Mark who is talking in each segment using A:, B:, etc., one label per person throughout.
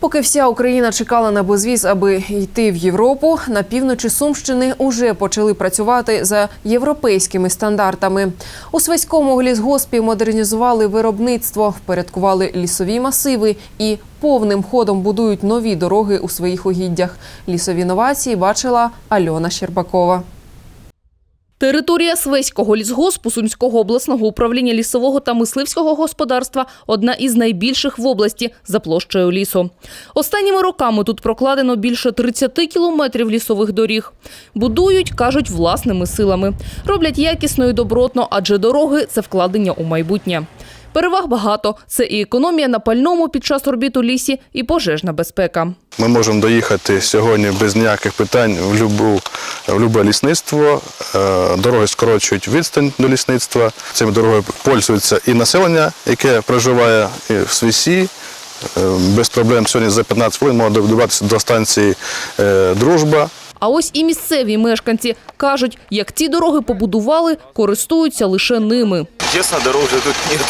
A: Поки вся Україна чекала на безвіз, аби йти в Європу, на півночі Сумщини уже почали працювати за європейськими стандартами. У Свеському лісгоспі модернізували виробництво, впорядкували лісові масиви і повним ходом будують нові дороги у своїх угіддях. Лісові новації бачила Альона Щербакова.
B: Територія Свеського лісгоспу Сумського обласного управління лісового та мисливського господарства одна із найбільших в області за площею лісу. Останніми роками тут прокладено більше 30 кілометрів лісових доріг. Будують, кажуть, власними силами. Роблять якісно і добротно, адже дороги це вкладення у майбутнє. Переваг багато. Це і економія на пальному під час робіт у лісі, і пожежна безпека.
C: Ми можемо доїхати сьогодні без ніяких питань в любу в любе лісництво. Е, Дороги скорочують відстань до лісництва. Цими дорогою пользується і населення, яке проживає в Свісі. Е, Без проблем сьогодні за 15 хвилин можна добратися до станції е, Дружба.
B: А ось і місцеві мешканці кажуть, як ці дороги побудували, користуються лише ними.
D: Честно, дорог же тут нет.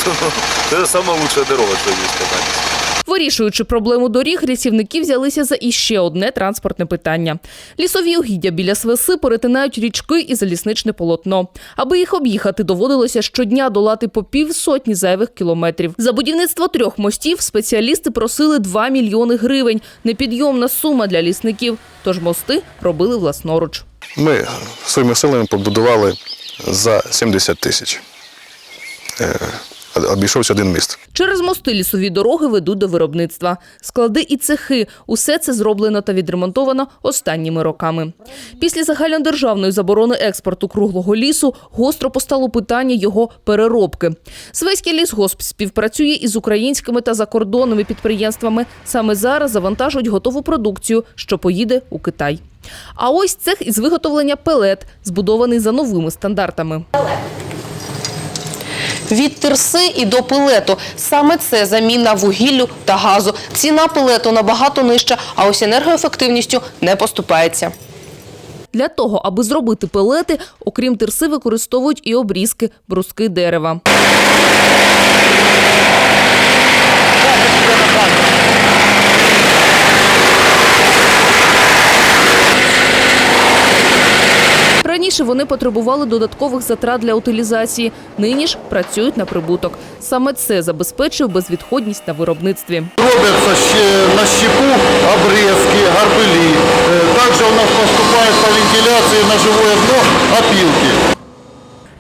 D: Это самая лучшая дорога, что есть пока.
B: Вирішуючи проблему доріг, лісівники взялися за іще одне транспортне питання. Лісові угіддя біля Свеси перетинають річки і залісничне полотно. Аби їх об'їхати, доводилося щодня долати по півсотні зайвих кілометрів. За будівництво трьох мостів спеціалісти просили 2 мільйони гривень. Непідйомна сума для лісників. Тож мости робили власноруч.
C: Ми своїми силами побудували за 70 тисяч. Е, Обійшовся один міст.
B: Через мости лісові дороги ведуть до виробництва. Склади і цехи – усе це зроблено та відремонтовано останніми роками. Після загальнодержавної заборони експорту круглого лісу гостро постало питання його переробки. Свеський лісгосп співпрацює із українськими та закордонними підприємствами. Саме зараз завантажують готову продукцію, що поїде у Китай. А ось цех із виготовлення пелет, збудований за новими стандартами.
E: Від тирси і до пилету. Саме це заміна вугіллю та газу. Ціна пилету набагато нижча, а ось енергоефективністю не поступається.
B: Для того, аби зробити пелети, окрім тирси, використовують і обрізки, бруски дерева. Раніше вони потребували додаткових затрат для утилізації. Нині ж працюють на прибуток. Саме це забезпечує безвідходність на виробництві.
F: Робляться ще на щепу обрізки, гарбелі. Також у нас поступають по вентиляції на живе дно опилки.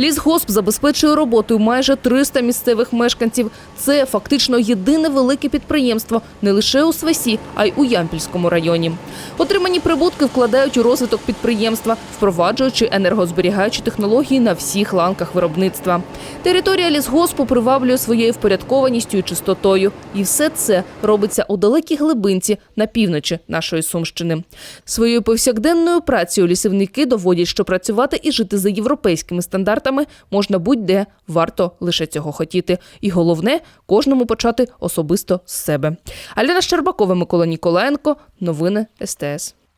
B: Лісгосп забезпечує роботою майже 300 місцевих мешканців. Це фактично єдине велике підприємство не лише у Свесі, а й у Ямпільському районі. Отримані прибутки вкладають у розвиток підприємства, впроваджуючи енергозберігаючі технології на всіх ланках виробництва. Територія лісгоспу приваблює своєю впорядкованістю і чистотою. І все це робиться у далекій глибинці на півночі нашої Сумщини. Своєю повсякденною працею лісівники доводять, що працювати і жити за європейськими стандартами можна будь-де, варто лише цього хотіти. І головне кожному почати особисто з себе. Аліна Щербакова, Микола Ніколаєнко. Новини СТС.